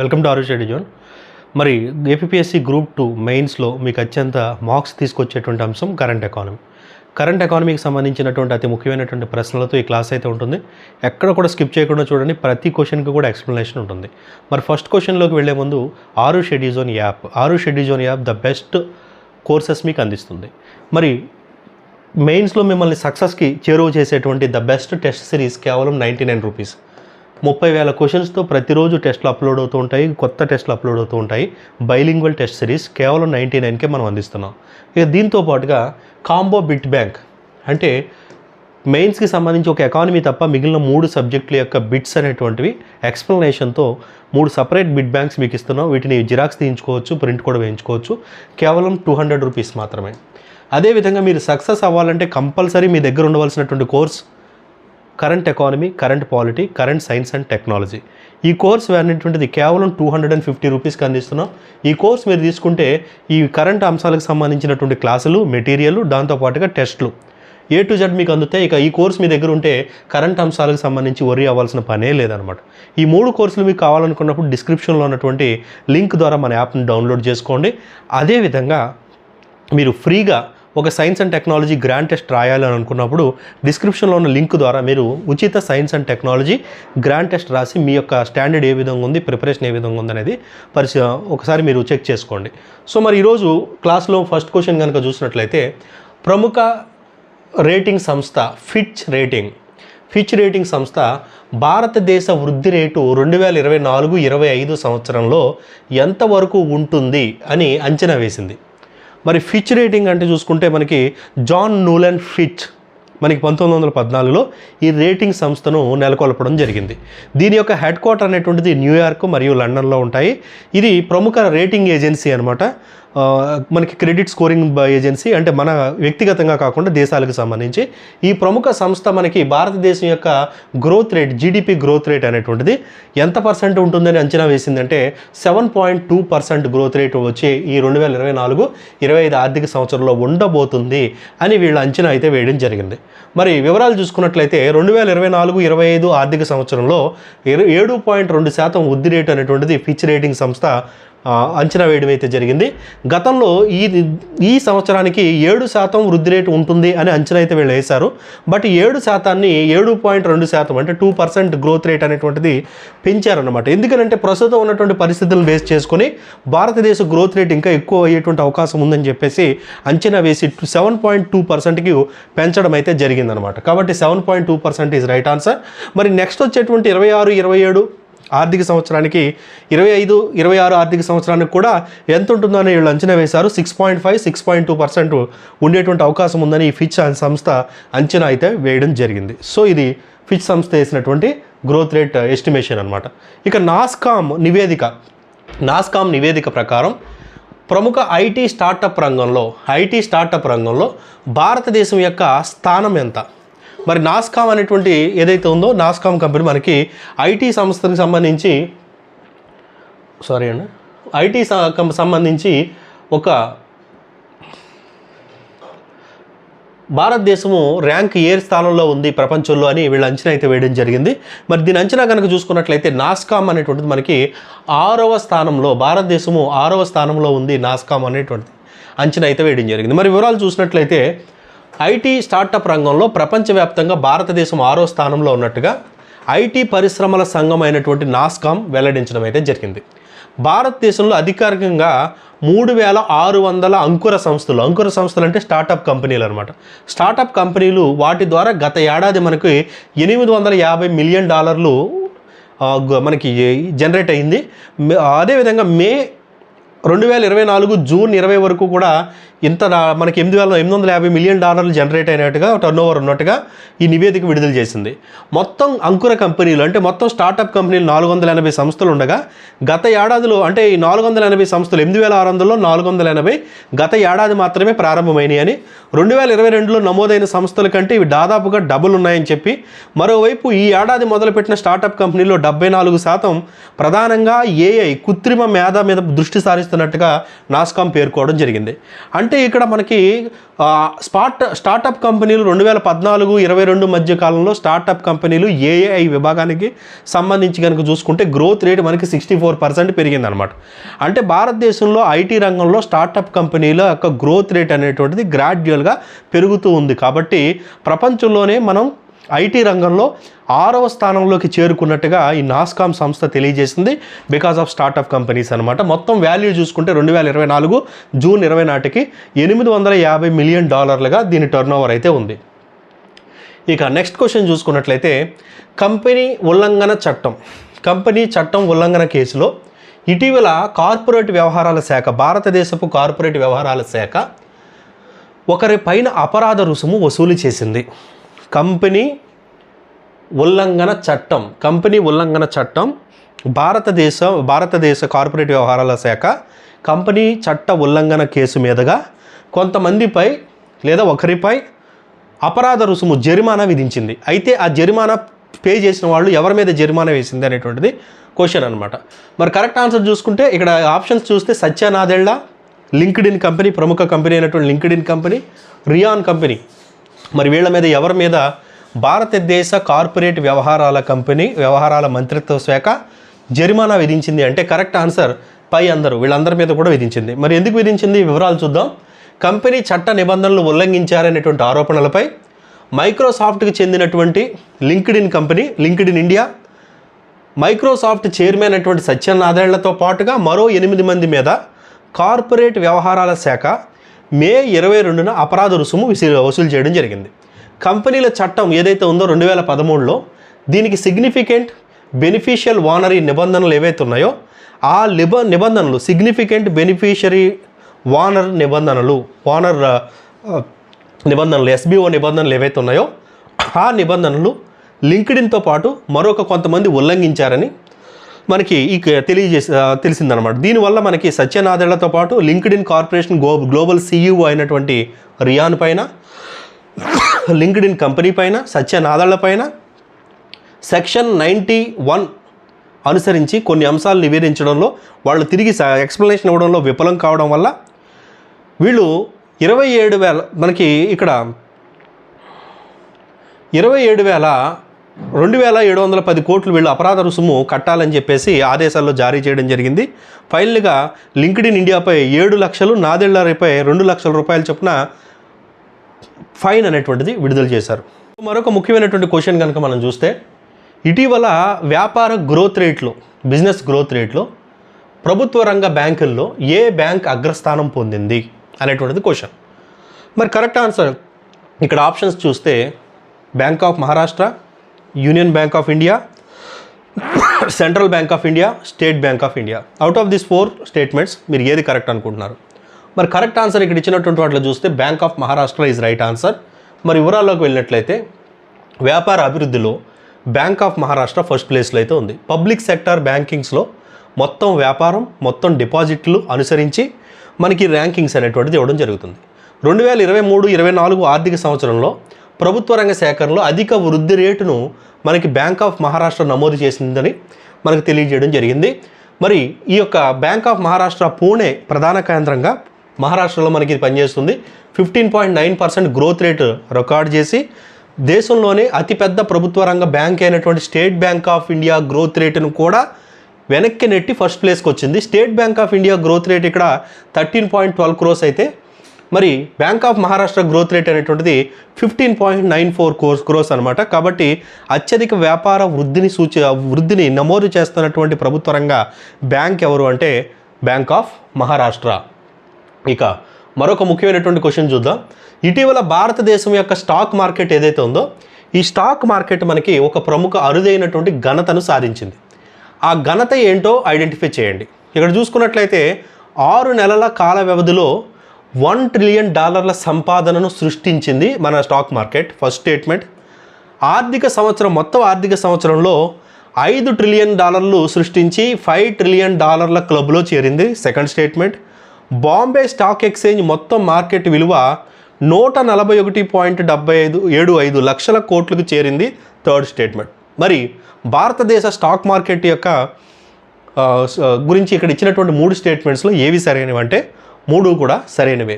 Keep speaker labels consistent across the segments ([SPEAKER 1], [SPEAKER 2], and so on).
[SPEAKER 1] Welcome to Aarush zone మరి APSC group two మెయిన్స్లో మీకు అత్యంత మార్క్స్ తీసుకొచ్చేటువంటి అంశం కరెంట్ ఎకానమీ కరెంట్ ఎకానమీకి సంబంధించినటువంటి అతి ముఖ్యమైనటువంటి ప్రశ్నలతో ఈ క్లాస్ అయితే ఉంటుంది. ఎక్కడ కూడా స్కిప్ చేయకుండా చూడండి. ప్రతి క్వశ్చన్కి కూడా ఎక్స్ప్లెనేషన్ ఉంటుంది. మరి ఫస్ట్ క్వశ్చన్లోకి వెళ్ళే ముందు Aarush edu zone app Aarush edu zone app the best courses మీకు అందిస్తుంది. మరి మెయిన్స్లో మిమ్మల్ని సక్సెస్కి చేరువ చేసేటువంటి ద బెస్ట్ టెస్ట్ సిరీస్ కేవలం నైంటీ నైన్ రూపీస్ ముప్పై వేల క్వశ్చన్స్తో ప్రతిరోజు టెస్ట్లు అప్లోడ్ అవుతూ ఉంటాయి. కొత్త టెస్ట్లు అప్లోడ్ అవుతూ ఉంటాయి. బైలింగ్వల్ టెస్ట్ సిరీస్ కేవలం నైంటీ నైన్కే మనం అందిస్తున్నాం. ఇక దీంతో పాటుగా కాంబో బిట్ బ్యాంక్ అంటే మెయిన్స్కి సంబంధించి ఒక ఎకానమీ తప్ప మిగిలిన మూడు సబ్జెక్టుల యొక్క బిట్స్ అనేటువంటివి ఎక్స్ప్లెనేషన్తో మూడు సపరేట్ బిట్ బ్యాంక్స్ మీకు ఇస్తున్నాం. వీటిని జిరాక్స్ తీయించుకోవచ్చు ప్రింట్ కూడా వేయించుకోవచ్చు. కేవలం టూ హండ్రెడ్ రూపీస్ మాత్రమే. అదేవిధంగా మీరు సక్సెస్ అవ్వాలంటే కంపల్సరీ మీ దగ్గర ఉండవలసినటువంటి course current economy current polity current science and technology. ఈ కోర్స్ అనేటువంటిది కేవలం టూ హండ్రెడ్ అండ్ ఫిఫ్టీ రూపీస్కి అందిస్తున్నాం. ఈ కోర్స్ మీరు తీసుకుంటే ఈ కరెంట్ అంశాలకు సంబంధించినటువంటి క్లాసులు మెటీరియల్ దాంతోపాటుగా టెస్ట్లు. ఏ టు జెడ్ మీకు అందుతాయి. ఇక ఈ కోర్స్ మీ దగ్గర ఉంటే కరెంట్ అంశాలకు సంబంధించి వరి అవ్వాల్సిన పనే లేదనమాట ఈ మూడు కోర్సులు మీకు కావాలనుకున్నప్పుడు డిస్క్రిప్షన్లో ఉన్నటువంటి లింక్ ద్వారా మన యాప్ని డౌన్లోడ్ చేసుకోండి. అదేవిధంగా మీరు ఫ్రీగా ఒక science and technology grand test రాయాలని అనుకున్నప్పుడు డిస్క్రిప్షన్లో ఉన్న లింక్ ద్వారా మీరు ఉచిత science and technology grand test రాసి మీ యొక్క స్టాండర్డ్ ఏ విధంగా ఉంది ప్రిపరేషన్ ఏ విధంగా ఉంది అనేది పరిశీ ఒకసారి మీరు చెక్ చేసుకోండి. సో మరి ఈరోజు క్లాస్లో ఫస్ట్ క్వశ్చన్ కనుక చూసినట్లయితే ప్రముఖ రేటింగ్ సంస్థ ఫిచ్ రేటింగ్. ఫిచ్ రేటింగ్ సంస్థ భారతదేశ వృద్ధి రేటు రెండు వేల ఇరవై నాలుగు ఇరవై ఐదు సంవత్సరంలో ఎంతవరకు ఉంటుంది అని అంచనా వేసింది. మరి ఫిచ్ రేటింగ్ అంటే చూసుకుంటే మనకి జాన్ నూలెన్ ఫిచ్ మనకి పంతొమ్మిది వందల పద్నాలుగులో ఈ రేటింగ్ సంస్థను నెలకొల్పడం జరిగింది. దీని యొక్క హెడ్ క్వార్టర్ అనేటువంటిది న్యూయార్క్ మరియు లండన్లో ఉంటాయి. ఇది ప్రముఖ రేటింగ్ ఏజెన్సీ అనమాట మనకి క్రెడిట్ స్కోరింగ్ ఏజెన్సీ అంటే మన వ్యక్తిగతంగా కాకుండా దేశాలకు సంబంధించి. ఈ ప్రముఖ సంస్థ మనకి భారతదేశం యొక్క growth rate GDP growth rate అనేటువంటిది ఎంత పర్సెంట్ ఉంటుందని అంచనా వేసిందంటే seven point two percent growth rate వచ్చి ఈ రెండు వేల ఇరవై నాలుగు ఇరవై ఐదు ఆర్థిక సంవత్సరంలో ఉండబోతుంది అని వీళ్ళ అంచనా అయితే వేయడం జరిగింది. మరి వివరాలు చూసుకున్నట్లయితే రెండు వేల ఇరవై నాలుగు ఇరవై ఐదు ఆర్థిక సంవత్సరంలో ఏడు పాయింట్ రెండు శాతం వృద్ధి రేటు అనేటువంటిది ఫిచ్ రేటింగ్ సంస్థ అంచనా వేయడం అయితే జరిగింది. గతంలో ఈ ఈ సంవత్సరానికి ఏడు శాతం వృద్ధి రేటు ఉంటుంది అని అంచనా అయితే వీళ్ళు వేశారు. బట్ ఏడు శాతాన్ని ఏడు పాయింట్ రెండు శాతం అంటే టూ పర్సెంట్ గ్రోత్ రేట్ అనేటువంటిది పెంచారన్నమాట. ఎందుకంటే ప్రస్తుతం ఉన్నటువంటి పరిస్థితులను బేస్ చేసుకొని భారతదేశ గ్రోత్ రేట్ ఇంకా ఎక్కువ అయ్యేటువంటి అవకాశం ఉందని చెప్పేసి అంచనా వేసి సెవెన్ పాయింట్ టూ పర్సెంట్కి పెంచడం అయితే జరిగిందనమాట కాబట్టి seven point two percent is right answer. మరి నెక్స్ట్ వచ్చేటువంటి ఇరవై ఆరు ఇరవై ఏడు ఆర్థిక సంవత్సరానికి ఇరవై ఐదు ఇరవై ఆరు ఆర్థిక సంవత్సరానికి కూడా ఎంత ఉంటుందో అని వీళ్ళు అంచనా వేశారు. Six point five six point two percent ఉండేటువంటి అవకాశం ఉందని ఈ ఫిచ్ సంస్థ అంచనా అయితే వేయడం జరిగింది. సో ఇది ఫిచ్ సంస్థ వేసినటువంటి గ్రోత్ రేట్ ఎస్టిమేషన్ అనమాట ఇక నాస్కామ్ నివేదిక నాస్కామ్ నివేదిక ప్రకారం ప్రముఖ ఐటీ స్టార్టప్ రంగంలో ఐటీ స్టార్టప్ రంగంలో భారతదేశం యొక్క స్థానం ఎంత? మరి నాస్కామ్ అనేటువంటి ఏదైతే ఉందో నాస్కామ్ కంపెనీ మనకి ఐటీ సంస్థకు సంబంధించి సారీ అండి ఐటీ సంబంధించి ఒక భారతదేశము ర్యాంక్ ఏ స్థానంలో ఉంది ప్రపంచంలో అని వీళ్ళు అంచనా అయితే వేయడం జరిగింది. మరి దీని అంచనా కనుక చూసుకున్నట్లయితే నాస్కామ్ అనేటువంటిది మనకి ఆరవ స్థానంలో భారతదేశము ఆరవ స్థానంలో ఉంది నాస్కామ్ అనేటువంటిది అంచనా అయితే వేయడం జరిగింది. మరి వివరాలు చూసినట్లయితే ఐటీ స్టార్టప్ రంగంలో ప్రపంచవ్యాప్తంగా భారతదేశం ఆరో స్థానంలో ఉన్నట్టుగా ఐటీ పరిశ్రమల సంఘం అయినటువంటి నాస్కామ్ వెల్లడించడం అయితే జరిగింది. భారతదేశంలో అధికారికంగా మూడు వేల ఆరు వందల అంకుర సంస్థలు అంకుర సంస్థలు అంటే స్టార్టప్ కంపెనీలు అనమాట స్టార్టప్ కంపెనీలు వాటి ద్వారా గత ఏడాది మనకి ఎనిమిది వందల యాభై మిలియన్ డాలర్లు మనకి జనరేట్ అయింది. అదేవిధంగా మే రెండు వేల ఇరవై నాలుగు జూన్ ఇరవై వరకు కూడా ఇంత మనకి ఎనిమిది వేల ఎనిమిది వందల యాభై మిలియన్ డాలర్లు జనరేట్ అయినట్టుగా టర్న్ ఓవర్ ఉన్నట్టుగా ఈ నివేదిక విడుదల చేసింది. మొత్తం అంకుర కంపెనీలు అంటే మొత్తం స్టార్టప్ కంపెనీలు నాలుగు వందల ఎనభై సంస్థలు ఉండగా గత ఏడాదిలో అంటే ఈ నాలుగు వందల ఎనభై సంస్థలు ఎనిమిది వేల ఆరు వందలలో నాలుగు వందల ఎనభై గత ఏడాది మాత్రమే ప్రారంభమైనాయి అని రెండు వేల ఇరవై రెండులో నమోదైన సంస్థల కంటే ఇవి దాదాపుగా డబుల్ ఉన్నాయని చెప్పి మరోవైపు ఈ ఏడాది మొదలుపెట్టిన స్టార్టప్ కంపెనీలో డెబ్బై నాలుగు శాతం ప్రధానంగా ఏఐ కృత్రిమ మేధ మీద దృష్టి సారిస్తూ చేస్తున్నట్టుగా నాస్కామ్ పేర్కోవడం జరిగింది. అంటే ఇక్కడ మనకి స్పాట్ స్టార్టప్ కంపెనీలు రెండు వేల పద్నాలుగు ఇరవై రెండు మధ్య కాలంలో స్టార్టప్ కంపెనీలు ఏఐ విభాగానికి సంబంధించి కనుక చూసుకుంటే గ్రోత్ రేట్ మనకి సిక్స్టీ ఫోర్ పర్సెంట్ పెరిగిందనమాట అంటే భారతదేశంలో ఐటీ రంగంలో స్టార్టప్ కంపెనీల యొక్క గ్రోత్ రేట్ అనేటువంటిది గ్రాడ్యువల్గా పెరుగుతూ ఉంది. కాబట్టి ప్రపంచంలోనే మనం ఐటీ రంగంలో ఆరవ స్థానంలోకి చేరుకున్నట్టుగా ఈ నాస్కామ్ సంస్థ తెలియజేసింది. బికాస్ ఆఫ్ స్టార్టప్ కంపెనీస్ అనమాట మొత్తం వాల్యూ చూసుకుంటే రెండు వేల ఇరవై నాలుగు జూన్ ఇరవై నాటికి ఎనిమిది వందల యాభై మిలియన్ డాలర్లుగా దీని టర్న్ అయితే ఉంది. ఇక నెక్స్ట్ క్వశ్చన్ చూసుకున్నట్లయితే కంపెనీ ఉల్లంఘన చట్టం. కంపెనీ చట్టం ఉల్లంఘన కేసులో ఇటీవల కార్పొరేట్ వ్యవహారాల శాఖ భారతదేశపు కార్పొరేట్ వ్యవహారాల శాఖ ఒకరి పైన అపరాధ రుసుము వసూలు చేసింది. కంపెనీ ఉల్లంఘన చట్టం కంపెనీ ఉల్లంఘన చట్టం భారతదేశ భారతదేశ కార్పొరేట్ వ్యవహారాల శాఖ కంపెనీ చట్ట ఉల్లంఘన కేసు మీదుగా కొంతమందిపై లేదా ఒకరిపై అపరాధ రుసుము జరిమానా విధించింది. అయితే ఆ జరిమానా పే చేసిన వాళ్ళు ఎవరి మీద జరిమానా వేసింది అనేటువంటిది క్వశ్చన్ అనమాట మరి కరెక్ట్ ఆన్సర్ చూసుకుంటే ఇక్కడ ఆప్షన్స్ చూస్తే సత్యనాదెళ్ళ లింక్డ్ ఇన్ కంపెనీ ప్రముఖ కంపెనీ అయినటువంటి LinkedIn company Ryan company. మరి వీళ్ళ మీద ఎవరి మీద భారతదేశ కార్పొరేట్ వ్యవహారాల కంపెనీ వ్యవహారాల మంత్రిత్వ శాఖ జరిమానా విధించింది అంటే కరెక్ట్ ఆన్సర్ పై అందరూ వీళ్ళందరి మీద కూడా విధించింది. మరి ఎందుకు విధించింది? వివరాలు చూద్దాం. కంపెనీ చట్ట నిబంధనలు ఉల్లంఘించారనేటువంటి ఆరోపణలపై మైక్రోసాఫ్ట్కి చెందినటువంటి LinkedIn company LinkedIn India Microsoft chairman అటువంటి సత్యనారాయణలతో పాటుగా మరో ఎనిమిది మంది మీద కార్పొరేట్ వ్యవహారాల శాఖ మే ఇరవై రెండున అపరాధ రుసుము వసూలు చేయడం జరిగింది. కంపెనీల చట్టం ఏదైతే ఉందో రెండు వేల పదమూడులో దీనికి సిగ్నిఫికెంట్ బెనిఫిషియల్ వానరీ నిబంధనలు ఏవైతే ఉన్నాయో ఆ నిబ నిబంధనలు సిగ్నిఫికెంట్ బెనిఫిషరీ వానర్ నిబంధనలు వానర్ నిబంధనలు ఎస్బీఓ నిబంధనలు ఏవైతే ఉన్నాయో ఆ నిబంధనలు లింక్డ్ఇన్తో పాటు మరొక కొంతమంది ఉల్లంఘించారని మనకి ఈ క- తెలియజేసి తెలిసిందనమాట దీనివల్ల మనకి సత్యనాదెళ్ళతో పాటు LinkedIn corporation glo global CEO అయినటువంటి రియాన్ పైన లింక్డ్ఇన్ కంపెనీ పైన సత్యనాదళ్ళ పైన సెక్షన్ నైంటీ వన్ అనుసరించి కొన్ని అంశాలు నివేదించడంలో వాళ్ళు తిరిగి ఎక్స్ప్లెనేషన్ ఇవ్వడంలో విఫలం కావడం వల్ల వీళ్ళు ఇరవై ఏడు వేల మనకి ఇక్కడ ఇరవై ఏడు వేల రెండు వేల ఏడు వందల పది కోట్లు వీళ్ళు అపరాధ రుసుము కట్టాలని చెప్పేసి ఆదేశాల్లో జారీ చేయడం జరిగింది. ఫైనల్గా లింక్డ్ ఇన్ ఇండియాపై ఏడు లక్షలు నాదెళ్ళపై రెండు లక్షల రూపాయల చొప్పున ఫైన్ అనేటువంటిది విడుదల చేశారు. మరొక ముఖ్యమైనటువంటి క్వశ్చన్ కనుక మనం చూస్తే ఇటీవల వ్యాపార గ్రోత్ రేట్లో బిజినెస్ గ్రోత్ రేట్లో ప్రభుత్వ రంగ బ్యాంకుల్లో ఏ బ్యాంక్ అగ్రస్థానం పొందింది అనేటువంటిది క్వశ్చన్. మరి కరెక్ట్ ఆన్సర్ ఇక్కడ ఆప్షన్స్ చూస్తే bank of Maharashtra union bank of India central bank of India state bank of India out of this four statements మీరు ఏది కరెక్ట్ అనుకుంటున్నారు? మరి కరెక్ట్ ఆన్సర్ ఇక్కడ ఇచ్చినటువంటి వాటిలో చూస్తే bank of Maharashtra is right answer మరి వివరాల్లోకి వెళ్ళినట్లయితే వ్యాపార అభివృద్ధిలో బ్యాంక్ ఆఫ్ మహారాష్ట్ర ఫస్ట్ ప్లేస్లో అయితే ఉంది. పబ్లిక్ సెక్టార్ బ్యాంకింగ్స్లో మొత్తం వ్యాపారం మొత్తం డిపాజిట్లు అనుసరించి మనకి ర్యాంకింగ్స్ అనేటువంటిది ఇవ్వడం జరుగుతుంది. రెండు వేల ఇరవై మూడు ఇరవై నాలుగు ఆర్థిక సంవత్సరంలో ప్రభుత్వ రంగ సేకరణలో అధిక వృద్ధి రేటును మనకి బ్యాంక్ ఆఫ్ మహారాష్ట్ర నమోదు చేసిందని మనకు తెలియజేయడం జరిగింది. మరి ఈ యొక్క బ్యాంక్ ఆఫ్ మహారాష్ట్ర పూణే ప్రధాన కేంద్రంగా మహారాష్ట్రలో మనకి ఇది పనిచేస్తుంది. Fifteen point nine percent growth rate record చేసి దేశంలోనే అతిపెద్ద ప్రభుత్వ రంగ బ్యాంక్ అయినటువంటి state bank of India growth రేటును కూడా వెనక్కి నెట్టి ఫస్ట్ ప్లేస్కి వచ్చింది. State bank of India growth rate ఇక్కడ థర్టీన్ పాయింట్ ట్వెల్వ్ క్రోస్ అయితే మరి bank of Maharashtra growth rate అనేటువంటిది fifteen point nine four course gross అనమాట కాబట్టి అత్యధిక వ్యాపార వృద్ధిని సూచి వృద్ధిని నమోదు చేస్తున్నటువంటి ప్రభుత్వ రంగ బ్యాంక్ ఎవరు అంటే బ్యాంక్ ఆఫ్ మహారాష్ట్ర ఇక మరొక ముఖ్యమైనటువంటి క్వశ్చన్ చూద్దాం. ఇటీవల భారతదేశం యొక్క స్టాక్ మార్కెట్ ఏదైతే ఉందో ఈ స్టాక్ మార్కెట్ మనకి ఒక ప్రముఖ అరుదైనటువంటి ఘనతను సాధించింది. ఆ ఘనత ఏంటో ఐడెంటిఫై చేయండి. ఇక్కడ చూసుకున్నట్లయితే ఆరు నెలల కాల వ్యవధిలో వన్ ట్రిలియన్ డాలర్ల సంపాదనను సృష్టించింది మన స్టాక్ మార్కెట్. ఫస్ట్ స్టేట్మెంట్ ఆర్థిక సంవత్సరం మొత్తం ఆర్థిక సంవత్సరంలో ఐదు ట్రిలియన్ డాలర్లు సృష్టించి ఫైవ్ ట్రిలియన్ డాలర్ల క్లబ్లో చేరింది. Second statement Bombay stock exchange మొత్తం మార్కెట్ విలువ నూట నలభై ఒకటి పాయింట్ డెబ్బై ఐదు ఏడు ఐదు లక్షల కోట్లకు చేరింది. థర్డ్ స్టేట్మెంట్ మరి భారతదేశ స్టాక్ మార్కెట్ యొక్క గురించి ఇక్కడ ఇచ్చినటువంటి మూడు స్టేట్మెంట్స్లో ఏవి సరైనవి అంటే మూడు కూడా సరైనవే.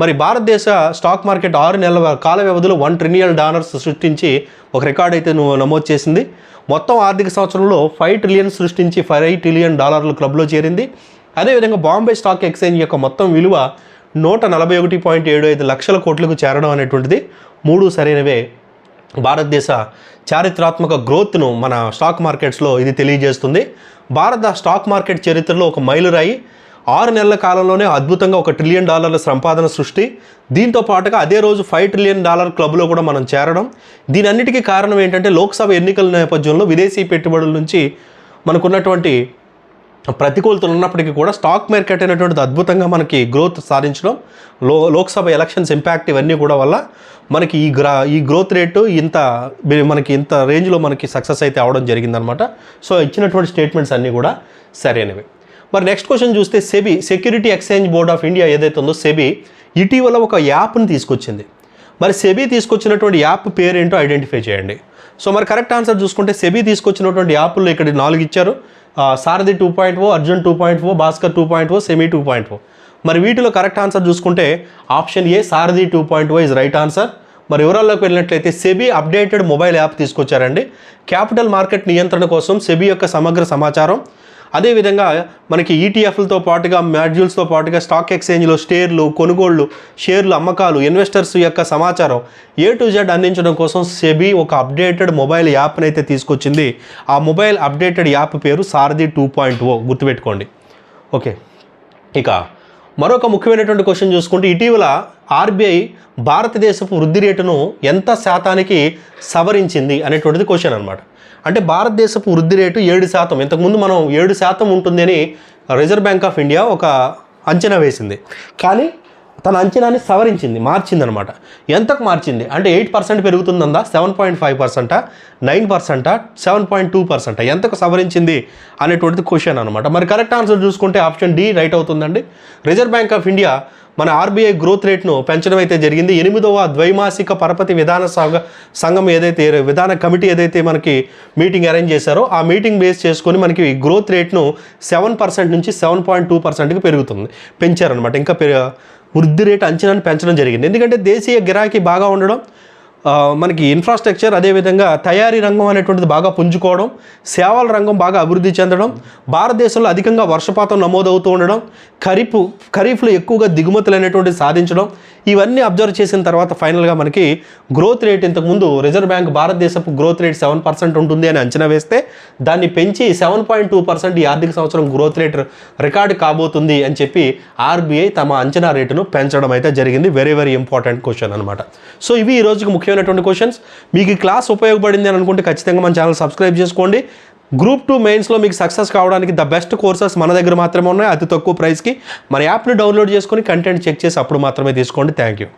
[SPEAKER 1] మరి భారతదేశ స్టాక్ మార్కెట్ ఆరు నెలల కాల వ్యవధిలో వన్ ట్రిలియన్ డాలర్స్ సృష్టించి ఒక రికార్డ్ అయితే నువ్వు నమోదు చేసింది. మొత్తం ఆర్థిక సంవత్సరంలో ఫైవ్ ట్రిలియన్ సృష్టించి ఫైవ్ ట్రిలియన్ డాలర్లు క్లబ్లో చేరింది. అదేవిధంగా బాంబే స్టాక్ ఎక్స్చేంజ్ యొక్క మొత్తం విలువ నూట నలభై ఒకటి పాయింట్ ఏడు ఐదు లక్షల కోట్లకు చేరడం అనేటువంటిది మూడు సరైనవే. భారతదేశ చారిత్రాత్మక గ్రోత్ను మన స్టాక్ మార్కెట్స్లో ఇది తెలియజేస్తుంది. భారత స్టాక్ మార్కెట్ చరిత్రలో ఒక మైలురాయి. ఆరు నెలల కాలంలోనే అద్భుతంగా ఒక ట్రిలియన్ డాలర్ల సంపాదన సృష్టి. దీంతో పాటుగా అదే రోజు ఫైవ్ ట్రిలియన్ డాలర్ క్లబ్లో కూడా మనం చేరడం. దీనన్నిటికీ కారణం ఏంటంటే లోక్సభ ఎన్నికల నేపథ్యంలో విదేశీ పెట్టుబడుల నుంచి మనకున్నటువంటి ప్రతికూలతలు ఉన్నప్పటికీ కూడా స్టాక్ మార్కెట్ అనేటువంటిది అద్భుతంగా మనకి గ్రోత్ సాధించడం లో లోక్సభ ఎలక్షన్స్ ఇంపాక్ట్ ఇవన్నీ కూడా వల్ల మనకి ఈ గ్రా ఈ గ్రోత్ రేటు ఇంత మనకి ఇంత రేంజ్లో మనకి సక్సెస్ అయితే అవడం జరిగిందనమాట సో ఇచ్చినటువంటి స్టేట్మెంట్స్ అన్నీ కూడా సరైనవి. మరి నెక్స్ట్ క్వశ్చన్ చూస్తే SEBI security exchange board of India ఏదైతే ఉందో సెబీ ఇటీవల ఒక యాప్ని తీసుకొచ్చింది. మరి సెబీ తీసుకొచ్చినటువంటి యాప్ పేరేంటో ఐడెంటిఫై చేయండి. సో మరి కరెక్ట్ ఆన్సర్ చూసుకుంటే సెబీ తీసుకొచ్చినటువంటి యాప్లు ఇక్కడ నాలుగు ఇచ్చారు. Sarathi two point O Arjun two point O Bhaskar two point O semi two point O మరి వీటిలో కరెక్ట్ ఆన్సర్ చూసుకుంటే option A Sarathi two point O is right answer మరి వివరాల్లోకి వెళ్ళినట్లయితే సెబీ అప్డేటెడ్ మొబైల్ యాప్ తీసుకొచ్చారండి. Capital market నియంత్రణ కోసం SEBI యొక్క సమగ్ర సమాచారం. అదేవిధంగా మనకి ఈటీఎఫ్లతో పాటుగా మాడ్యూల్స్తో పాటుగా స్టాక్ ఎక్స్చేంజ్లో షేర్లు కొనుగోళ్ళు షేర్లు అమ్మకాలు ఇన్వెస్టర్స్ యొక్క సమాచారం ఏ టు జెడ్ అందించడం కోసం సెబీ ఒక అప్డేటెడ్ మొబైల్ యాప్ని అయితే తీసుకొచ్చింది. ఆ మొబైల్ అప్డేటెడ్ యాప్ పేరు సారథి టూ పాయింట్ ఓ. గుర్తుపెట్టుకోండి. ఓకే. ఇక మరొక ముఖ్యమైనటువంటి క్వశ్చన్ చూసుకుంటే ఇటీవల ఆర్బీఐ భారతదేశపు వృద్ధి రేటును ఎంత శాతానికి సవరించింది అనేటువంటిది క్వశ్చన్ అనమాట అంటే భారతదేశపు వృద్ధి రేటు ఏడు శాతం. ఇంతకుముందు మనం ఏడు శాతం ఉంటుందని రిజర్వ్ బ్యాంక్ ఆఫ్ ఇండియా ఒక అంచనా వేసింది. కానీ తన అంచనాన్ని సవరించింది మార్చిందనమాట. ఎంతకు మార్చింది? అంటే ఎయిట్ పర్సెంట్ పెరుగుతుందందా? సెవెన్ పాయింట్ ఫైవ్ పర్సెంటా? నైన్ పర్సెంటా? సెవెన్ పాయింట్ టూ పర్సెంటా? ఎంతకు సవరించింది? అనేటువంటిది క్వశ్చన్ అనమాట. మరి కరెక్ట్ ఆన్సర్ చూసుకుంటే ఆప్షన్ డి రైట్ అవుతుందండి. రిజర్వ్ బ్యాంక్ ఆఫ్ ఇండియా మన ఆర్బీఐ గ్రోత్ రేట్ను పెంచడం అయితే జరిగింది. ఎనిమిదవ ద్వైమాసిక పరపతి విధాన సంఘ సంఘం ఏదైతే విధాన కమిటీ ఏదైతే మనకి మీటింగ్ అరేంజ్ చేశారో ఆ మీటింగ్ బేస్ చేసుకొని మనకి గ్రోత్ రేట్ను సెవెన్ పర్సెంట్ నుంచి సెవెన్ పాయింట్ టూ పర్సెంట్కి పెరుగుతుంది. పెంచారనమాట. ఇంకా వృద్ధి రేటు అంచనాను పెంచడం జరిగింది. ఎందుకంటే దేశీయ గిరాకీ బాగా ఉండడం మనకి ఇన్ఫ్రాస్ట్రక్చర్ అదేవిధంగా తయారీ రంగం అనేటువంటిది బాగా పుంజుకోవడం సేవల రంగం బాగా అభివృద్ధి చెందడం భారతదేశంలో అధికంగా వర్షపాతం నమోదవుతూ ఉండడం ఖరీఫ్ ఖరీఫ్లో ఎక్కువగా దిగుమతులు అనేటువంటిది సాధించడం ఇవన్నీ అబ్జర్వ్ చేసిన తర్వాత ఫైనల్గా మనకి గ్రోత్ రేట్ ఇంతకుముందు రిజర్వ్ బ్యాంక్ భారతదేశపు గ్రోత్ రేట్ సెవెన్ పర్సెంట్ ఉంటుంది అని అంచనా వేస్తే దాన్ని పెంచి సెవెన్ పాయింట్ టూ పర్సెంట్ ఈ ఆర్థిక సంవత్సరం గ్రోత్ రేట్ రికార్డు కాబోతుంది అని చెప్పి ఆర్బీఐ తమ అంచనా రేటును పెంచడం అయితే జరిగింది. వెరీ వెరీ ఇంపార్టెంట్ క్వశ్చన్ అనమాట సో ఇవి ఈ రోజుకి ముఖ్యమైనటువంటి క్వశ్చన్స్ మీకు ఈ క్లాస్ ఉపయోగపడింది అని అనుకుంటే ఖచ్చితంగా మన ఛానల్ సబ్స్క్రైబ్ చేసుకోండి. గ్రూప్ టూ మెయిన్స్లో మీకు సక్సెస్ కావడానికి ద బెస్ట్ కోర్సెస్ మన దగ్గర మాత్రమే ఉన్నాయి. అతి తక్కువ ప్రైస్కి మన యాప్ని డౌన్లోడ్ చేసుకొని కంటెంట్ చెక్ చేసి అప్పుడు మాత్రమే తీసుకోండి. Thank you